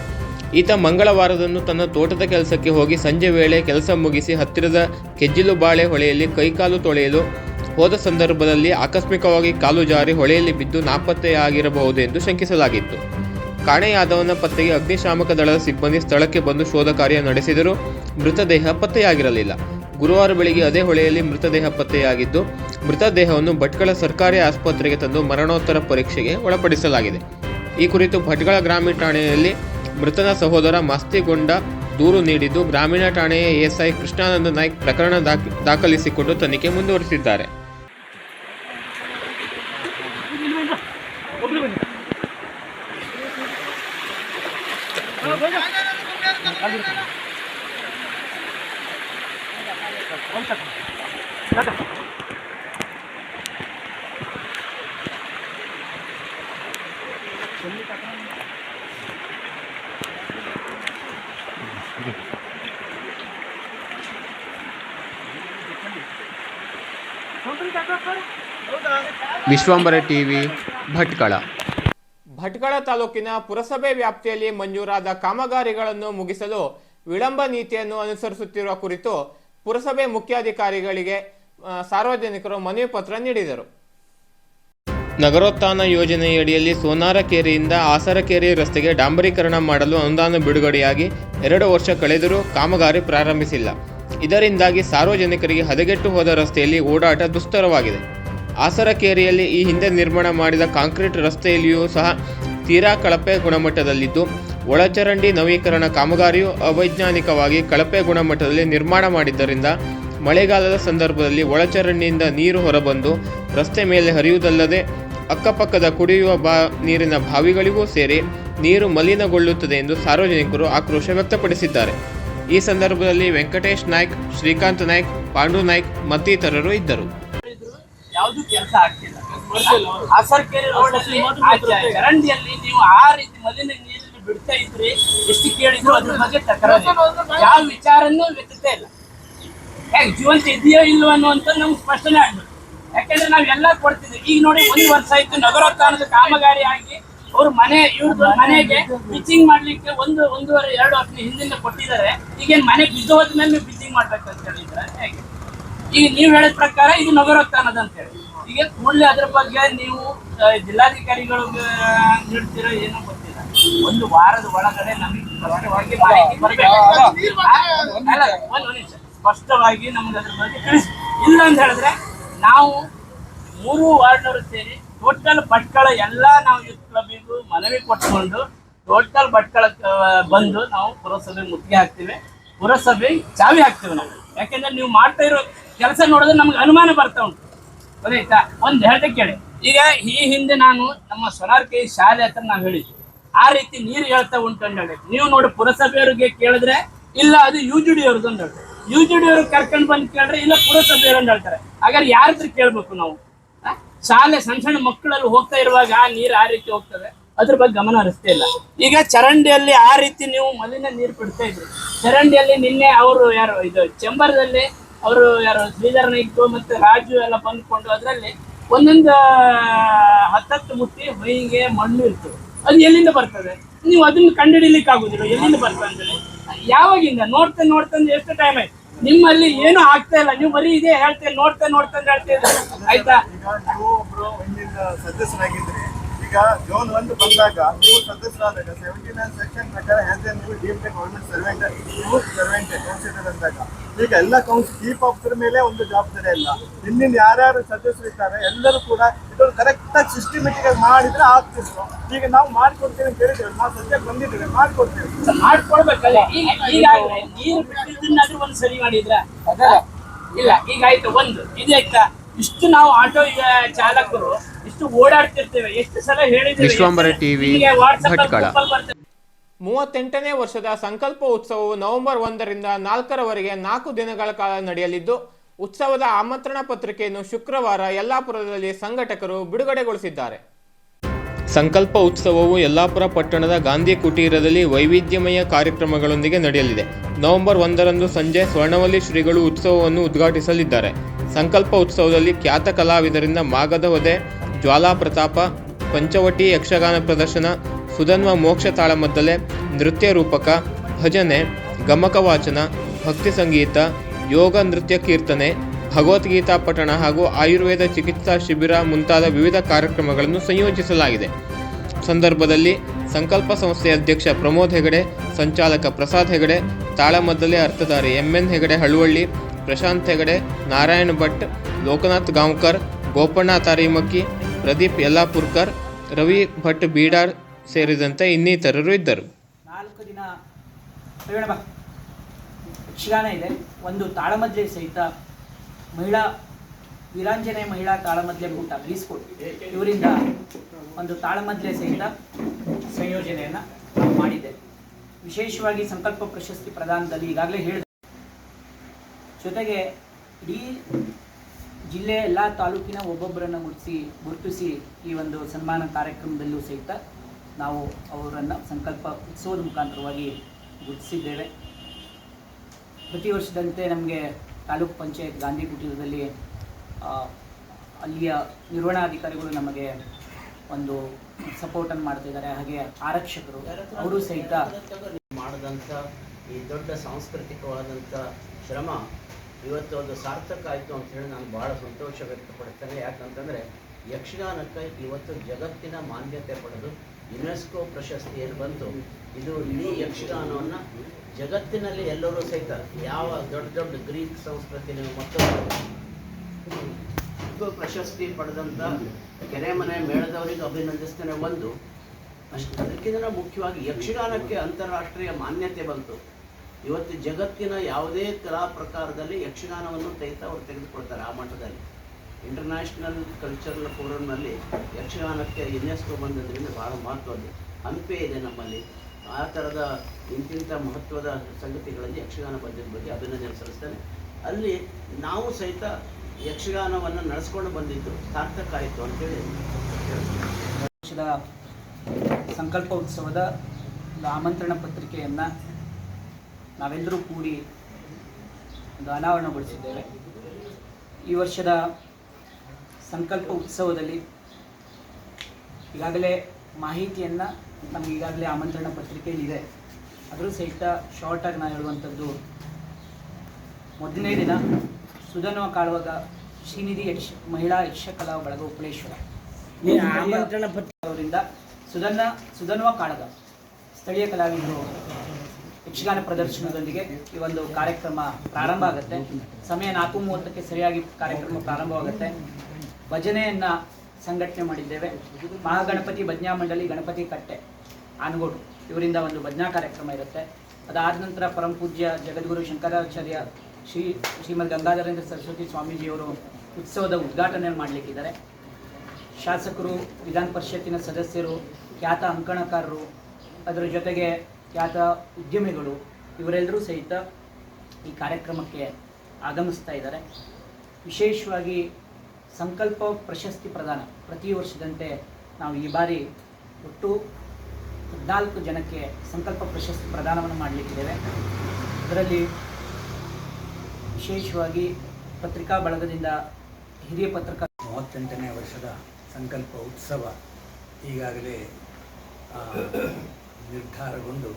ಈತ ಮಂಗಳವಾರದಂದು ತನ್ನ ತೋಟದ ಕೆಲಸಕ್ಕೆ ಹೋಗಿ ಸಂಜೆ ವೇಳೆ ಕೆಲಸ ಮುಗಿಸಿ ಹತ್ತಿರದ ಕೆಜ್ಜಿಲು ಬಾಳೆ ಹೊಳೆಯಲ್ಲಿ ಕೈಕಾಲು ತೊಳೆಯಲು ಹೋದ ಸಂದರ್ಭದಲ್ಲಿ ಆಕಸ್ಮಿಕವಾಗಿ ಕಾಲು ಜಾರಿ ಹೊಳೆಯಲ್ಲಿ ಬಿದ್ದು ನಾಪತ್ತೆಯಾಗಿರಬಹುದು ಎಂದು ಶಂಕಿಸಲಾಗಿತ್ತು. ಕಾಣೆಯಾದವನ ಪತ್ತೆಗೆ ಅಗ್ನಿಶಾಮಕ ದಳದ ಸಿಬ್ಬಂದಿ ಸ್ಥಳಕ್ಕೆ ಬಂದು ಶೋಧ ಕಾರ್ಯ ನಡೆಸಿದರೂ ಮೃತದೇಹ ಪತ್ತೆಯಾಗಿರಲಿಲ್ಲ. ಗುರುವಾರ ಬೆಳಿಗ್ಗೆ ಅದೇ ಹೊಳೆಯಲ್ಲಿ ಮೃತದೇಹ ಪತ್ತೆಯಾಗಿದ್ದು, ಮೃತದೇಹವನ್ನು ಭಟ್ಕಳ ಸರ್ಕಾರಿ ಆಸ್ಪತ್ರೆಗೆ ತಂದು ಮರಣೋತ್ತರ ಪರೀಕ್ಷೆಗೆ ಒಳಪಡಿಸಲಾಗಿದೆ. ಈ ಕುರಿತು ಭಟ್ಕಳ ಗ್ರಾಮೀಣ ಠಾಣೆಯಲ್ಲಿ ಮೃತನ ಸಹೋದರ ಮಸ್ತಿಗೊಂಡ ದೂರು ನೀಡಿದ್ದು, ಗ್ರಾಮೀಣ ಠಾಣೆಯ ಎಸ್ಐ ಕೃಷ್ಣಾನಂದ ನಾಯ್ಕ್ ಪ್ರಕರಣ ದಾಖ- ದಾಖಲಿಸಿಕೊಂಡು ತನಿಖೆ ಮುಂದುವರಿಸಿದ್ದಾರೆ. ವಿಶ್ವಂಬರ ಟಿವಿ ಭಟ್ಕಳ. ಭಟ್ಕಳ ತಾಲೂಕಿನ ಪುರಸಭೆ ವ್ಯಾಪ್ತಿಯಲ್ಲಿ ಮಂಜೂರಾದ ಕಾಮಗಾರಿಗಳನ್ನು ಮುಗಿಸಲು ವಿಳಂಬ ನೀತಿಯನ್ನು ಅನುಸರಿಸುತ್ತಿರುವ ಕುರಿತು ಪುರಸಭೆ ಮುಖ್ಯಾಧಿಕಾರಿಗಳಿಗೆ ಸಾರ್ವಜನಿಕರು ಮನವಿ ಪತ್ರ ನೀಡಿದರು. ನಗರೋತ್ಥಾನ ಯೋಜನೆಯಡಿಯಲ್ಲಿ ಸೋನಾರಕೇರಿಯಿಂದ ಆಸರಕೆರೆ ರಸ್ತೆಗೆ ಡಾಂಬರೀಕರಣ ಮಾಡಲು ಅನುದಾನ ಬಿಡುಗಡೆಯಾಗಿ ಎರಡು ವರ್ಷ ಕಳೆದರೂ ಕಾಮಗಾರಿ ಪ್ರಾರಂಭಿಸಿಲ್ಲ. ಇದರಿಂದಾಗಿ ಸಾರ್ವಜನಿಕರಿಗೆ ಹದಗೆಟ್ಟು ಹೋದ ರಸ್ತೆಯಲ್ಲಿ ಓಡಾಟ ದುಸ್ತರವಾಗಿದೆ. ಆಸರಕೇರಿಯಲ್ಲಿ ಈ ಹಿಂದೆ ನಿರ್ಮಾಣ ಮಾಡಿದ ಕಾಂಕ್ರೀಟ್ ರಸ್ತೆಯಲ್ಲಿಯೂ ಸಹ ತೀರಾ ಕಳಪೆ ಗುಣಮಟ್ಟದಲ್ಲಿದ್ದು, ಒಳಚರಂಡಿ ನವೀಕರಣ ಕಾಮಗಾರಿಯು ಅವೈಜ್ಞಾನಿಕವಾಗಿ ಕಳಪೆ ಗುಣಮಟ್ಟದಲ್ಲಿ ನಿರ್ಮಾಣ ಮಾಡಿದ್ದರಿಂದ, ಮಳೆಗಾಲದ ಸಂದರ್ಭದಲ್ಲಿ ಒಳಚರಂಡಿಯಿಂದ ನೀರು ಹೊರಬಂದು ರಸ್ತೆ ಮೇಲೆ ಹರಿಯುವುದಲ್ಲದೆ ಅಕ್ಕಪಕ್ಕದ ಕುಡಿಯುವ ಬಾ, ನೀರಿನ ಬಾವಿಗಳಿಗೂ ಸೇರಿ ನೀರು ಮಲಿನಗೊಳ್ಳುತ್ತದೆ ಎಂದು ಸಾರ್ವಜನಿಕರು ಆಕ್ರೋಶ ವ್ಯಕ್ತಪಡಿಸಿದ್ದಾರೆ. ಈ ಸಂದರ್ಭದಲ್ಲಿ ವೆಂಕಟೇಶ್ ನಾಯ್ಕ್, ಶ್ರೀಕಾಂತ್ ನಾಯ್ಕ್, ಪಾಂಡು ನಾಯ್ಕ್ ಮತ್ತಿತರರು ಇದ್ದರು. ಯಾವುದು ಕೆಲಸ ಆಗ್ತಿಲ್ಲ. ಅಸರ್ಕೆರೆ ರೋಡ್ ಅಲ್ಲಿ ಚರಂಡಿಯಲ್ಲಿ ನೀವು ಆ ರೀತಿ ಮಲಿನ ನೀರನ್ನು ಬಿಡ್ತಾ ಇದ್ರಿ, ಎಷ್ಟು ಕೇಳಿದ್ರು ಅದ್ರ ಬಗ್ಗೆ ತಕರಾರು. ಯಾವ ವಿಚಾರನೂ ವ್ಯಕ್ತತೆ ಇಲ್ಲ. ಹೇಗೆ ಜೀವಂತ ಇದೆಯೋ ಇಲ್ವೋ ಅನ್ನುವಂತ ನಮ್ಗೆ ಸ್ಪಷ್ಟನೆ ಆಗ್ಬೇಕು. ಯಾಕಂದ್ರೆ ನಾವೆಲ್ಲ ಕೊಡ್ತಿದ್ವಿ. ಈಗ ನೋಡಿ ಒಂದು ವರ್ಷ ಆಯ್ತು ನಗರೋತ್ಥಾನದ ಕಾಮಗಾರಿ ಆಗಿ ಅವ್ರ ಮನೆ ಇವ್ರದ್ದು ಮನೆಗೆ ಪಿಚಿಂಗ್ ಮಾಡ್ಲಿಕ್ಕೆ ಒಂದು, ಒಂದೂವರೆ, ಎರಡು ವರ್ಷ ಹಿಂದಿನ ಕೊಟ್ಟಿದ್ದಾರೆ. ಈಗೇನು ಮನೆ ಬಿದ್ದು ಹೋದ್ಮೇಲೆ ನೀವು ಪಿಚಿಂಗ್ ಮಾಡ್ಬೇಕಂತ ಹೇಳಿದ್ರೆ ಹೇಗೆ? ಈಗ ನೀವು ಹೇಳಿದ ಪ್ರಕಾರ ಇದು ನಗರೋತ್ಥಾನದ ಅಂತ ಹೇಳಿ. ಈಗ ಕೂಡಲೇ ಅದ್ರ ಬಗ್ಗೆ ನೀವು ಜಿಲ್ಲಾಧಿಕಾರಿಗಳು ನೀಡ್ತಿರೋ ಏನೋ ಗೊತ್ತಿಲ್ಲ. ಒಂದು ವಾರದ ಒಳಗಡೆ ನಮಗೆ ಸ್ಪಷ್ಟವಾಗಿ ಮಾಹಿತಿ ಬರಬೇಕು. ಸ್ಪಷ್ಟವಾಗಿ ನಮ್ಗೆ ಅದ್ರ ಬಗ್ಗೆ ತಿಳಿಸಿ. ಇಲ್ಲ ಅಂತ ಹೇಳಿದ್ರೆ ನಾವು ಮೂರು ವಾರ್ಡ್ನವರು ಸೇರಿ ಟೋಟಲ್ ಭಟ್ಕಳ ಎಲ್ಲ ನಾವು ಯೂತ್ ಕ್ಲಬ್ಬಿಗೂ ಮನವಿ ಕೊಟ್ಕೊಂಡು ಟೋಟಲ್ ಭಟ್ಕಳ ಬಂದು ನಾವು ಪುರಸಭೆ ಮುತ್ತಿಗೆ ಹಾಕ್ತೀವಿ. ಪುರಸಭೆ ಚಾವಿ ಹಾಕ್ತೀವಿ ನಾವು. ಯಾಕೆಂದ್ರೆ ನೀವು ಮಾಡ್ತಾ ಇರೋ ಕೆಲಸ ನೋಡಿದ್ರೆ ನಮ್ಗೆ ಅನುಮಾನ ಬರ್ತಾ ಉಂಟು. ಗೊತ್ತಾಯ್ತಾ? ಒಂದ್ ಹೇಳ್ದೆ ಕೇಳಿ. ಈಗ ಈ ಹಿಂದೆ ನಾನು ನಮ್ಮ ಸೊನಾರ್ಕೈ ಶಾಲೆ ಹತ್ರ ನಾವು ಹೇಳಿದ್ವಿ. ಆ ರೀತಿ ನೀರು ಹೇಳ್ತಾ ಉಂಟು ಅಂತ ಹೇಳಿ ನೀವು ನೋಡಿ ಪುರಸಭೆಯವರಿಗೆ ಕೇಳಿದ್ರೆ, ಇಲ್ಲ, ಅದು ಯು ಜಿ ಡಿ ಅವ್ರದ್ದು ಅಂತ ಹೇಳ್ತಾರೆ. ಯು ಜಿ ಡಿ ಅವ್ರಿಗೆ ಕರ್ಕೊಂಡು ಬಂದು ಕೇಳಿದ್ರೆ, ಇಲ್ಲ, ಪುರಸಭೆಯವರು ಅಂತ ಹೇಳ್ತಾರೆ. ಹಾಗಾದ್ರೆ ಯಾರ ಹತ್ರ ಕೇಳ್ಬೇಕು ನಾವು? ಶಾಲೆ ಸಣ್ಣ ಸಣ್ಣ ಮಕ್ಕಳಲ್ಲಿ ಹೋಗ್ತಾ ಇರುವಾಗ ಆ ನೀರು ಆ ರೀತಿ ಹೋಗ್ತದೆ. ಅದ್ರ ಬಗ್ಗೆ ಗಮನ ಹರಿಸ್ತಾ ಇಲ್ಲ. ಈಗ ಚರಂಡಿಯಲ್ಲಿ ಆ ರೀತಿ ನೀವು ಮಲಿನ ನೀರು ಬಿಡ್ತಾ ಇದ್ರಿ. ಚರಂಡಿಯಲ್ಲಿ ನಿನ್ನೆ ಅವರು ಯಾರು, ಇದು ಚೆಂಬರ್ದಲ್ಲಿ ಅವರು ಯಾರು, ಶ್ರೀಧರ ನಾಯ್ಕು ಮತ್ತೆ ರಾಜು ಎಲ್ಲ ಬಂದ್ಕೊಂಡು ಅದರಲ್ಲಿ ಒಂದೊಂದು ಹತ್ತತ್ತು ಮುಟ್ಟಿ ಮೈಗೆ ಮಣ್ಣು ಇರ್ತದೆ. ಅದು ಎಲ್ಲಿಂದ ಬರ್ತದೆ? ನೀವು ಅದನ್ನ ಕಂಡುಹಿಡಿಲಿಕ್ಕೆ ಆಗುದಿಲ್ಲ ಎಲ್ಲಿಂದ ಬರ್ತದೆ ಅಂದ್ರೆ ಯಾವಾಗಿಂದ? ನೋಡ್ತಾ ನೋಡ್ತಾ ಎಷ್ಟು ಟೈಮ್ ಆಯ್ತು? ನಿಮ್ಮಲ್ಲಿ ಏನು ಆಗ್ತಾ ಇಲ್ಲ, ನೀವು ಬರೀ ಇದೇ ಹೇಳ್ತೇವೆ ನೋಡ್ತಾ ನೋಡ್ತಾ ಅಂತ ಹೇಳ್ತೀರಿ ಆಯ್ತಾ? ಸದಸ್ಯರಾಗಿದ್ರಿ ಈಗ ಜೋನ್ ಒಂದು ಬಂದಾಗ ನೀವು ಸದಸ್ಯರಾದಾಗ ಸೆವೆಂಟಿ ನೈನ್ ಸೆಕ್ಷನ್ ಪ್ರಕಾರ ಆಸ್ ಎ ನೀವು ಡೀಪ್ ಗವರ್ಮೆಂಟ್ ಸರ್ವೆಂಟ್ ನೀವು ಸರ್ವೆಂಟ್ ಕೌನ್ಸಿಲರ್ ಅಂದಾಗ ಈಗ ಎಲ್ಲ ಕೌನ್ಸಿಲ್ ಚೀಫ್ ಆಫೀಸರ್ ಮೇಲೆ ಒಂದು ಜವಾಬ್ದಾರಿ ಇಲ್ಲ ಹಿಂದಿನ ಯಾರ್ಯಾರು ಸದಸ್ಯರು ಇದ್ದಾರೆ ಎಲ್ಲರೂ ಕೂಡ ಇದೊಂದು ಕರೆಕ್ಟ್ ಆಗಿ ಸಿಸ್ಟಮೆಟಿಕ್ ಆಗಿ ಮಾಡಿದ್ರೆ ಆಗ್ತಿತ್ತು. ಈಗ ನಾವು ಮಾಡ್ಕೊಡ್ತೀವಿ ಅಂತ ಹೇಳಿದ್ರೆ ನಾವು ಸದ್ಯಕ್ಕೆ ಬಂದಿದ್ದೇವೆ. ಮಾಡ್ಕೊಡ್ತೇವೆ. ಮಾಡ್ಕೊಡ್ಬೇಕಲ್ಲ ಈಗ ಈಗ ನೀರು ಬಿಟ್ಟಿದ್ದನ್ನಾದ್ರೂ ಒಂದ್ ಸರಿ ಮಾಡಿದ್ರ? ಇಲ್ಲ ಈಗ ಆಯ್ತು ಒಂದು. ಇದಾಯ್ತಾ ಇಷ್ಟು ನಾವು ಆಟೋ ಚಾಲಕರು ಇಷ್ಟು ಓಡಾಡ್ತಿರ್ತೇವೆ ಎಷ್ಟು ಸಲ ಹೇಳಿದ್ರೆ. ಮೂವತ್ತೆಂಟನೇ ವರ್ಷದ ಸಂಕಲ್ಪ ಉತ್ಸವವು ನವೆಂಬರ್ ಒಂದರಿಂದ ನಾಲ್ಕರವರೆಗೆ ನಾಲ್ಕು ದಿನಗಳ ಕಾಲ ನಡೆಯಲಿದ್ದು ಉತ್ಸವದ ಆಮಂತ್ರಣ ಪತ್ರಿಕೆಯನ್ನು ಶುಕ್ರವಾರ ಯಲ್ಲಾಪುರದಲ್ಲಿ ಸಂಘಟಕರು ಬಿಡುಗಡೆಗೊಳಿಸಿದ್ದಾರೆ ಸಂಕಲ್ಪ ಉತ್ಸವವು ಯಲ್ಲಾಪುರ ಪಟ್ಟಣದ ಗಾಂಧಿ ಕುಟೀರದಲ್ಲಿ ವೈವಿಧ್ಯಮಯ ಕಾರ್ಯಕ್ರಮಗಳೊಂದಿಗೆ ನಡೆಯಲಿದೆ. ನವೆಂಬರ್ ಒಂದರಂದು ಸಂಜೆ ಸ್ವರ್ಣವಲ್ಲಿ ಶ್ರೀಗಳು ಉತ್ಸವವನ್ನು ಉದ್ಘಾಟಿಸಲಿದ್ದಾರೆ. ಸಂಕಲ್ಪ ಉತ್ಸವದಲ್ಲಿ ಖ್ಯಾತ ಕಲಾವಿದರಿಂದ ಮಾಗದ ಜ್ವಾಲಾ ಪ್ರತಾಪ, ಪಂಚವಟಿ ಯಕ್ಷಗಾನ ಪ್ರದರ್ಶನ, ಸುಧನ್ವ ಮೋಕ್ಷ ತಾಳಮದ್ದಲೆ, ನೃತ್ಯ ರೂಪಕ, ಭಜನೆ, ಗಮಕ ವಾಚನ, ಭಕ್ತಿ ಸಂಗೀತ, ಯೋಗ ನೃತ್ಯ ಕೀರ್ತನೆ ಭಗವದ್ಗೀತಾ ಪಠಣ ಹಾಗೂ ಆಯುರ್ವೇದ ಚಿಕಿತ್ಸಾ ಶಿಬಿರ ಮುಂತಾದ ವಿವಿಧ ಕಾರ್ಯಕ್ರಮಗಳನ್ನು ಸಂಯೋಜಿಸಲಾಗಿದೆ. ಸಂದರ್ಭದಲ್ಲಿ ಸಂಕಲ್ಪ ಸಂಸ್ಥೆಯ ಅಧ್ಯಕ್ಷ ಪ್ರಮೋದ್ ಹೆಗಡೆ, ಸಂಚಾಲಕ ಪ್ರಸಾದ್ ಹೆಗಡೆ, ತಾಳಮದ್ದಲೆ ಅರ್ಥಧಾರಿ ಎಂ ಎನ್ ಹೆಗಡೆ ಹಳುವಳ್ಳಿ, ಪ್ರಶಾಂತ್ ಹೆಗಡೆ, ನಾರಾಯಣ ಭಟ್, ಲೋಕನಾಥ್ ಗಾಂವ್ಕರ್, ಗೋಪಣ್ಣ ತಾರಿಮಕ್ಕಿ, ಪ್ರದೀಪ್ ಯಲ್ಲಾಪುರ್ಕರ್, ರವಿ ಭಟ್ ಬೀಡಾರ್ ಸೇರಿದಂತೆ ಇನ್ನಿತರರು ಇದ್ದರು. ನಾಲ್ಕು ದಿನ ಇದೆ. ಒಂದು ತಾಳಮದ್ಲೆ ಸಹಿತ ಮಹಿಳಾ ವೀರಾಂಜನೇಯ ಮಹಿಳಾ ತಾಳಮದ್ಲೆ ಕೂಟ ಬೀಸ್ಕೊಟ್ ಇವರಿಂದ ಒಂದು ತಾಳಮದ್ಲೆ ಸಹಿತ ಸಂಯೋಜನೆಯನ್ನು ನಾವು ಮಾಡಿದ್ದೆ ವಿಶೇಷವಾಗಿ ಸಂಕಲ್ಪ ಪ್ರಶಸ್ತಿ ಪ್ರದಾನದಲ್ಲಿ ಈಗಾಗಲೇ ಹೇಳಿದೆ. ಜೊತೆಗೆ ಇಡೀ ಜಿಲ್ಲೆ, ಎಲ್ಲ ತಾಲೂಕಿನ ಒಬ್ಬೊಬ್ಬರನ್ನು ಗುರುತಿಸಿ ಗುರುತಿಸಿ ಈ ಒಂದು ಸನ್ಮಾನ ಕಾರ್ಯಕ್ರಮದಲ್ಲೂ ಸಹಿತ ನಾವು ಅವರನ್ನು ಸಂಕಲ್ಪ ಉತ್ಸವದ ಮುಖಾಂತರವಾಗಿ ಗುರುತಿಸಿದ್ದೇವೆ. ಪ್ರತಿ ವರ್ಷದಂತೆ ನಮಗೆ ತಾಲೂಕು ಪಂಚಾಯತ್ ಗಾಂಧಿ ಕುಟೀರದಲ್ಲಿ ಅಲ್ಲಿಯ ನಿರ್ವಹಣಾಧಿಕಾರಿಗಳು ನಮಗೆ ಒಂದು ಸಪೋರ್ಟನ್ನು ಮಾಡ್ತಿದ್ದಾರೆ ಹಾಗೆ ಆರಕ್ಷಕರು ಅವರು ಸಹಿತ ಮಾಡಿದಂಥ ಈ ದೊಡ್ಡ ಸಾಂಸ್ಕೃತಿಕವಾದಂಥ ಶ್ರಮ ಇವತ್ತು ಒಂದು ಸಾರ್ಥಕ ಆಯಿತು ಅಂತ ಹೇಳಿ ನಾನು ಭಾಳ ಸಂತೋಷ ವ್ಯಕ್ತಪಡ್ತೇನೆ ಯಾಕಂತಂದರೆ ಯಕ್ಷಗಾನಕ್ಕೆ ಇವತ್ತು ಜಗತ್ತಿನ ಮಾನ್ಯತೆ ಪಡೆದು ಯುನೆಸ್ಕೋ ಪ್ರಶಸ್ತಿ ಬಂತು. ಇದು ಇಡೀ ಯಕ್ಷಗಾನವನ್ನು ಜಗತ್ತಿನಲ್ಲಿ ಎಲ್ಲರೂ ಸಹಿತ ಯಾವ ದೊಡ್ಡ ದೊಡ್ಡ ಗ್ರೀಕ್ ಸಂಸ್ಕೃತಿ ಇದು ಪ್ರಶಸ್ತಿ ಪಡೆದಂಥ ಕೆರೆಮನೆ ಮೇಳದವರಿಗೆ ಅಭಿನಂದಿಸ್ತೇನೆ. ಒಂದು, ಅಷ್ಟು ಅದಕ್ಕಿಂತ ಮುಖ್ಯವಾಗಿ ಯಕ್ಷಗಾನಕ್ಕೆ ಅಂತಾರಾಷ್ಟ್ರೀಯ ಮಾನ್ಯತೆ ಬಂತು. ಇವತ್ತು ಜಗತ್ತಿನ ಯಾವುದೇ ಕಲಾ ಪ್ರಕಾರದಲ್ಲಿ ಯಕ್ಷಗಾನವನ್ನು ಸಹಿತ ಅವರು ತೆಗೆದುಕೊಳ್ತಾರೆ ಆ ಮಟ್ಟದಲ್ಲಿ. ಇಂಟರ್ನ್ಯಾಷನಲ್ ಕಲ್ಚರಲ್ ಫೋರಮ್ನಲ್ಲಿ ಯಕ್ಷಗಾನಕ್ಕೆ ಯುನೆಸ್ಕೋ ಬಂದಿದ್ದರಿಂದ ಭಾಳ ಮಹತ್ವದ್ದು ಹಂಪೆ ಇದೆ ನಮ್ಮಲ್ಲಿ. ಆ ಥರದ ಇಂತಿಂಥ ಮಹತ್ವದ ಸಂಗತಿಗಳಲ್ಲಿ ಯಕ್ಷಗಾನ ಪದ್ಯದ ಬಗ್ಗೆ ಅಭಿನಂದನೆ ಸಲ್ಲಿಸ್ತೇನೆ. ಅಲ್ಲಿ ನಾವು ಸಹಿತ ಯಕ್ಷಗಾನವನ್ನು ನಡೆಸ್ಕೊಂಡು ಬಂದಿದ್ದು ಸಾರ್ಥಕ ಆಯಿತು ಅಂತೇಳಿ ವರ್ಷದ ಸಂಕಲ್ಪ ಉತ್ಸವದ ಆಮಂತ್ರಣ ಪತ್ರಿಕೆಯನ್ನು ನಾವೆಲ್ಲರೂ ಕೂಡಿ ಒಂದು ಅನಾವರಣಗೊಳಿಸಿದ್ದೇವೆ. ಈ ವರ್ಷದ ಸಂಕಲ್ಪ ಉತ್ಸವದಲ್ಲಿ ಈಗಾಗಲೇ ಮಾಹಿತಿಯನ್ನು ನಮಗೆ ಈಗಾಗಲೇ ಆಮಂತ್ರಣ ಪತ್ರಿಕೆಯಲ್ಲಿ ಆದರೂ ಸಹಿತ ಶಾರ್ಟಾಗಿ ನಾನು ಹೇಳುವಂಥದ್ದು ಮೊದಲನೇ ದಿನ ಸುಧನ್ವ ಕಾಳುವಾಗ ಶ್ರೀನಿಧಿ ಯಕ್ಷ ಮಹಿಳಾ ಯಕ್ಷಕಲಾ ಬಳಗ ಉಪಳೇಶ್ವರ ಈ ಆಮಂತ್ರಣ ಪತ್ರ ಅವರಿಂದ ಸುಧನ್ನ ಸುಧನ್ವ ಕಾಳಗ ಸ್ಥಳೀಯ ಕಲಾವಿದರು ಯಕ್ಷಗಾನ ಪ್ರದರ್ಶನದೊಂದಿಗೆ ಈ ಒಂದು ಕಾರ್ಯಕ್ರಮ ಪ್ರಾರಂಭ ಆಗುತ್ತೆ. ಸಮಯ ನಾಲ್ಕು ಮೂವತ್ತಕ್ಕೆ ಸರಿಯಾಗಿ ಕಾರ್ಯಕ್ರಮ ಪ್ರಾರಂಭವಾಗುತ್ತೆ. ಭಜನೆಯನ್ನ ಸಂಘಟನೆ ಮಾಡಿದ್ದೇವೆ. ಮಹಾಗಣಪತಿ ಭಜ್ಞಾ ಮಂಡಳಿ ಗಣಪತಿ ಕಟ್ಟೆ. ಆನಗೋಡು. ಇವರಿಂದ ಒಂದು ಭಜನಾ ಕಾರ್ಯಕ್ರಮ ಇರುತ್ತೆ. ಅದಾದ ನಂತರ ಪರಮ ಪೂಜ್ಯ ಜಗದ್ಗುರು ಶಂಕರಾಚಾರ್ಯ ಶ್ರೀ ಶ್ರೀಮದ್ ಗಂಗಾಧರೇಂದ್ರ ಸರಸ್ವತಿ ಸ್ವಾಮೀಜಿಯವರು ಉತ್ಸವದ ಉದ್ಘಾಟನೆ ಮಾಡಲಿಕ್ಕಿದ್ದಾರೆ. ಶಾಸಕರು, ವಿಧಾನ ಪರಿಷತ್ತಿನ ಸದಸ್ಯರು, ಖ್ಯಾತ ಅಂಕಣಕಾರರು, ಅದರ ಜೊತೆಗೆ ಖ್ಯಾತ ಉದ್ಯಮಿಗಳು, ಇವರೆಲ್ಲರೂ ಸಹಿತ ಈ ಕಾರ್ಯಕ್ರಮಕ್ಕೆ ಆಗಮಿಸ್ತಾ ಇದ್ದಾರೆ. ವಿಶೇಷವಾಗಿ ಸಂಕಲ್ಪ ಪ್ರಶಸ್ತಿ ಪ್ರದಾನ ಪ್ರತಿ ವರ್ಷದಂತೆ ನಾವು ಈ ಬಾರಿ ಒಟ್ಟು ಹದಿನಾಲ್ಕು ಜನಕ್ಕೆ ಸಂಕಲ್ಪ ಪ್ರಶಸ್ತಿ ಪ್ರದಾನವನ್ನು ಮಾಡಲಿಕ್ಕಿದ್ದೇವೆ. ಅದರಲ್ಲಿ ವಿಶೇಷವಾಗಿ ಪತ್ರಿಕಾ ಬಳಗದಿಂದ ಹಿರಿಯ ಪತ್ರಕರ್ತ ಮೂವತ್ತೆಂಟನೇ ವರ್ಷದ ಸಂಕಲ್ಪ ಉತ್ಸವ ಈಗಾಗಲೇ ನಿರ್ಧಾರಗೊಂಡು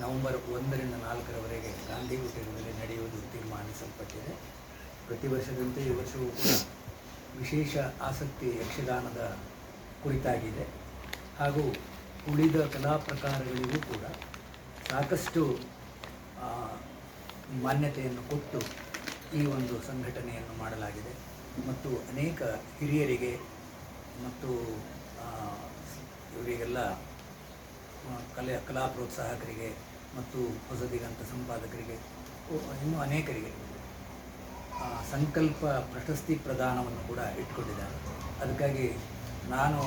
ನವೆಂಬರ್ ಒಂದರಿಂದ ನಾಲ್ಕರವರೆಗೆ ಗಾಂಧಿ ಕುಟೀರದಲ್ಲಿ ನಡೆಯುವುದು ತೀರ್ಮಾನಿಸಲ್ಪಟ್ಟಿದೆ. ಪ್ರತಿ ವರ್ಷದಂತೆ ಈ ವರ್ಷವೂ ಕೂಡ ವಿಶೇಷ ಆಸಕ್ತಿ ಯಕ್ಷಗಾನದ ಕುರಿತಾಗಿದೆ. ಹಾಗೂ ಉಳಿದ ಕಲಾ ಪ್ರಕಾರಗಳಿಗೂ ಕೂಡ ಸಾಕಷ್ಟು ಮಾನ್ಯತೆಯನ್ನು ಕೊಟ್ಟು ಈ ಒಂದು ಸಂಘಟನೆಯನ್ನು ಮಾಡಲಾಗಿದೆ. ಮತ್ತು ಅನೇಕ ಹಿರಿಯರಿಗೆ ಮತ್ತು ಇವರಿಗೆಲ್ಲ ಕಲೆ, ಕಲಾ ಪ್ರೋತ್ಸಾಹಕರಿಗೆ ಮತ್ತು ಹೊಸದಿಗಂತ ಸಂಪಾದಕರಿಗೆ ಇನ್ನೂ ಅನೇಕರಿಗೆ ಸಂಕಲ್ಪ ಪ್ರಶಸ್ತಿ ಪ್ರದಾನವನ್ನು ಕೂಡ ಇಟ್ಕೊಂಡಿದ್ದಾರೆ. ಅದಕ್ಕಾಗಿ ನಾನು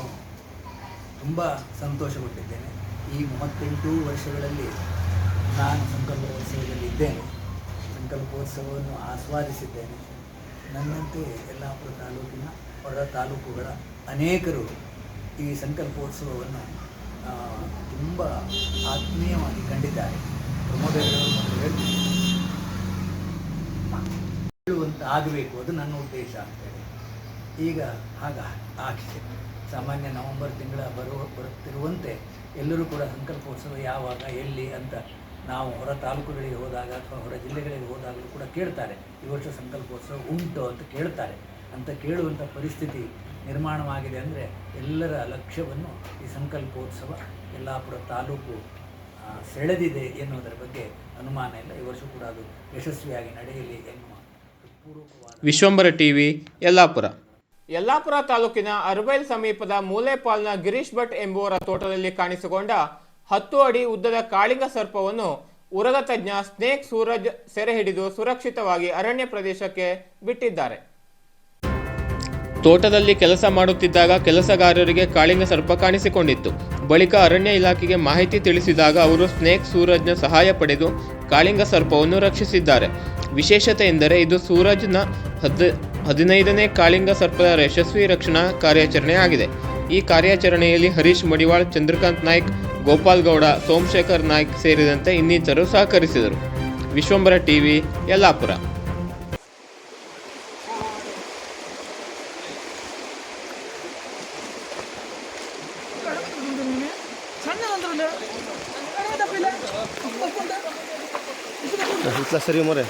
ತುಂಬ ಸಂತೋಷಪಟ್ಟಿದ್ದೇನೆ ಈ ಮೂವತ್ತೆಂಟು ವರ್ಷಗಳಲ್ಲಿ ನಾನು ಸಂಕಲ್ಪೋತ್ಸವದಲ್ಲಿ ಇದ್ದೇನೆ. ಸಂಕಲ್ಪೋತ್ಸವವನ್ನು ಆಸ್ವಾದಿಸಿದ್ದೇನೆ. ನನ್ನಂತೆ ಯಲ್ಲಾಪುರ ತಾಲೂಕಿನ, ಹೊರ ತಾಲೂಕುಗಳ ಅನೇಕರು ಈ ಸಂಕಲ್ಪೋತ್ಸವವನ್ನು ತುಂಬ ಆತ್ಮೀಯವಾಗಿ ಕಂಡಿದ್ದಾರೆ. ಹೇಳುವಂತ ಆಗಬೇಕು ಅದು ನನ್ನ ಉದ್ದೇಶ ಅಂತೇಳಿ ಈಗ ಹಾಗ ಆಗಿದೆ ಸಾಮಾನ್ಯ ನವೆಂಬರ್ ತಿಂಗಳ ಬರುವ ಬರುತ್ತಿರುವಂತೆ ಎಲ್ಲರೂ ಕೂಡ ಸಂಕಲ್ಪೋತ್ಸವ ಯಾವಾಗ, ಎಲ್ಲಿ ಅಂತ ನಾವು ಹೊರ ತಾಲೂಕುಗಳಿಗೆ ಹೋದಾಗ ಅಥವಾ ಹೊರ ಜಿಲ್ಲೆಗಳಿಗೆ ಹೋದಾಗಲೂ ಕೂಡ ಕೇಳ್ತಾರೆ. ಈ ವರ್ಷ ಸಂಕಲ್ಪೋತ್ಸವ ಉಂಟು ಅಂತ ಕೇಳ್ತಾರೆ. ಅಂತ ಕೇಳುವಂಥ ಪರಿಸ್ಥಿತಿ ನಿರ್ಮಾಣವಾಗಿದೆ ಅಂದರೆ ಎಲ್ಲರ ಲಕ್ಷ್ಯವನ್ನು ಈ ಸಂಕಲ್ಪೋತ್ಸವ ಯಲ್ಲಾಪುರ ತಾಲೂಕು ಸೆಳೆದಿದೆ ಎನ್ನುವುದರ ಬಗ್ಗೆ ಅನುಮಾನ ಇಲ್ಲ. ಈ ವರ್ಷ ಕೂಡ ಅದು ಯಶಸ್ವಿಯಾಗಿ ನಡೆಯಲಿ ಎನ್ನುವ ವಿಶ್ವಂಬರ ಟಿವಿ ಯಲ್ಲಾಪುರ. ಯಲ್ಲಾಪುರ ತಾಲೂಕಿನ ಅರ್ಬೈಲ್ ಸಮೀಪದ ಮೂಲೆಪಾಲ್ನ ಗಿರೀಶ್ ಭಟ್ ಎಂಬುವರ ತೋಟದಲ್ಲಿ ಕಾಣಿಸಿಕೊಂಡ ಹತ್ತು ಅಡಿ ಉದ್ದದ ಕಾಳಿಂಗ ಸರ್ಪವನ್ನು ಉರಗ ತಜ್ಞ ಸ್ನೇಕ್ ಸೂರಜ್ ಸೆರೆ ಹಿಡಿದು ಸುರಕ್ಷಿತವಾಗಿ ಅರಣ್ಯ ಪ್ರದೇಶಕ್ಕೆ ಬಿಟ್ಟಿದ್ದಾರೆ. ತೋಟದಲ್ಲಿ ಕೆಲಸ ಮಾಡುತ್ತಿದ್ದಾಗ ಕೆಲಸಗಾರರಿಗೆ ಕಾಳಿಂಗ ಸರ್ಪ ಕಾಣಿಸಿಕೊಂಡಿತ್ತು. ಬಳಿಕ ಅರಣ್ಯ ಇಲಾಖೆಗೆ ಮಾಹಿತಿ ತಿಳಿಸಿದಾಗ ಅವರು ಸ್ನೇಕ್ ಸೂರಜ್ನ ಸಹಾಯ ಪಡೆದು ಕಾಳಿಂಗ ಸರ್ಪವನ್ನು ರಕ್ಷಿಸಿದ್ದಾರೆ. ವಿಶೇಷತೆ ಎಂದರೆ ಇದು ಸೂರಜ್ನ ಹದ್ ಹದಿನೈದನೇ ಕಾಳಿಂಗ ಸರ್ಪದ ಯಶಸ್ವಿ ರಕ್ಷಣಾ ಕಾರ್ಯಾಚರಣೆ ಆಗಿದೆ ಈ ಕಾರ್ಯಾಚರಣೆಯಲ್ಲಿ ಹರೀಶ್ ಮಡಿವಾಳ್ ಚಂದ್ರಕಾಂತ್ ನಾಯ್ಕ್ ಗೋಪಾಲ್ ಗೌಡ ಸೋಮಶೇಖರ್ ನಾಯ್ಕ್ ಸೇರಿದಂತೆ ಇನ್ನಿತರರು ಸಹಕರಿಸಿದರು. ವಿಶ್ವಂಬರ ಟಿವಿ ಯಲ್ಲಾಪುರ. ಸರಿ ಮರೆ.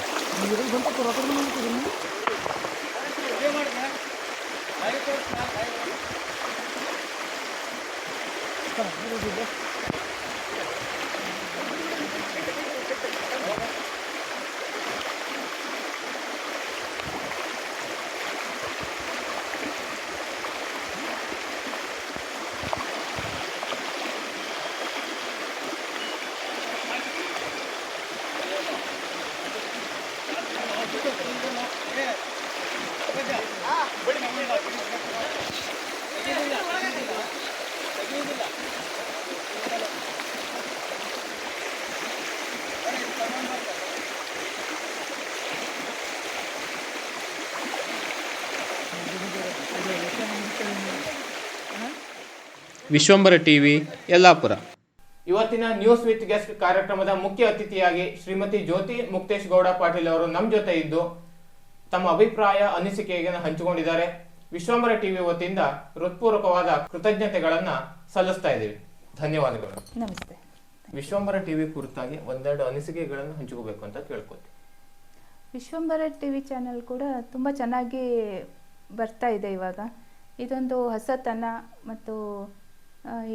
Vishwambara TV Yellapura. ಇವತ್ತಿನ ನ್ಯೂಸ್ ವಿತ್ ಗೆಸ್ಟ್ ಕಾರ್ಯಕ್ರಮದ ಮುಖ್ಯ ಅತಿಥಿಯಾಗಿ ಶ್ರೀಮತಿ ಜ್ಯೋತಿ ಮುಕ್ತೇಶ್ ಗೌಡ ಪಾಟೀಲ್ ಅವರು ನಮ್ಮ ಜೊತೆ ಇದ್ದು ತಮ್ಮ ಅಭಿಪ್ರಾಯ ಅನಿಸಿಕೆಯನ್ನು ಹಂಚಿಕೊಂಡಿದ್ದಾರೆ. ವಿಶ್ವಂಬರ ಟಿವಿ ವತಿಯಿಂದ ಹೃತ್ಪೂರ್ವಕವಾದ ಕೃತಜ್ಞತೆಗಳನ್ನ ಸಲ್ಲಿಸ್ತಾ ಇದ್ದೀವಿ. ಧನ್ಯವಾದಗಳು. ನಮಸ್ತೆ. ವಿಶ್ವಂಬರ ಟಿವಿ ಕುರಿತಾಗಿ ಒಂದೆರಡು ಅನಿಸಿಕೆಗಳನ್ನು ಹಂಚಿಕೋಬೇಕು ಅಂತ ಕೇಳ್ಕೊತೀವಿ ವಿಶ್ವಂಬರ ಟಿವಿ ಚಾನೆಲ್ ಕೂಡ ತುಂಬ ಚೆನ್ನಾಗಿ ಬರ್ತಾ ಇದೆ ಇವಾಗ. ಇದೊಂದು ಹೊಸತನ ಮತ್ತು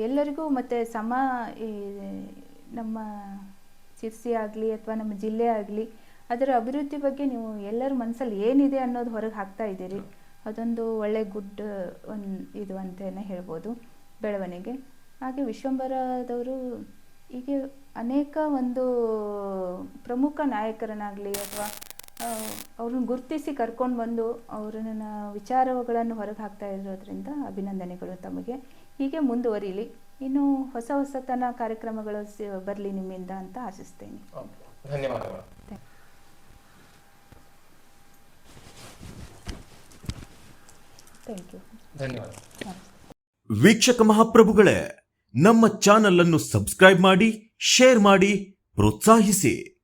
ಎಲ್ಲರಿಗೂ ಮತ್ತು ಸಮ ನಮ್ಮ ಶಿರ್ಸಿ ಆಗಲಿ ಅಥವಾ ನಮ್ಮ ಜಿಲ್ಲೆ ಆಗಲಿ, ಅದರ ಅಭಿವೃದ್ಧಿ ಬಗ್ಗೆ ನೀವು ಎಲ್ಲರ ಮನಸ್ಸಲ್ಲಿ ಏನಿದೆ ಅನ್ನೋದು ಹೊರಗೆ ಹಾಕ್ತಾ ಇದ್ದೀರಿ. ಅದೊಂದು ಒಳ್ಳೆ ಗುಡ್, ಒಂದು ಇದು ಅಂತಲೇ ಹೇಳ್ಬೋದು ಬೆಳವಣಿಗೆ. ಹಾಗೆ ವಿಶ್ವಂಬರದವರು ಹೀಗೆ ಅನೇಕ ಒಂದು ಪ್ರಮುಖ ನಾಯಕರನ್ನಾಗಲಿ ಅಥವಾ ಅವ್ರನ್ನ ಗುರುತಿಸಿ ಕರ್ಕೊಂಡು ಬಂದು ಅವ್ರನ್ನ ವಿಚಾರಗಳನ್ನು ಹೊರಗೆ ಹಾಕ್ತಾ ಇರೋದ್ರಿಂದ ಅಭಿನಂದನೆಗಳು ತಮಗೆ. ಹೀಗೆ ಮುಂದುವರಿಲಿ. ಇನ್ನು ಹೊಸ ಹೊಸತನ ಕಾರ್ಯಕ್ರಮಗಳು ಬರಲಿ ನಿಮ್ಮಿಂದ ಅಂತ ಆಶಿಸ್ತೇನೆ. ಧನ್ಯವಾದಗಳು. Thank you. ಧನ್ಯವಾದ ವೀಕ್ಷಕ ಮಹಾಪ್ರಭುಗಳೇ ನಮ್ಮ ಚಾನಲ್ ಅನ್ನು ಸಬ್ಸ್ಕ್ರೈಬ್ ಮಾಡಿ ಶೇರ್ ಮಾಡಿ ಪ್ರೋತ್ಸಾಹಿಸಿ.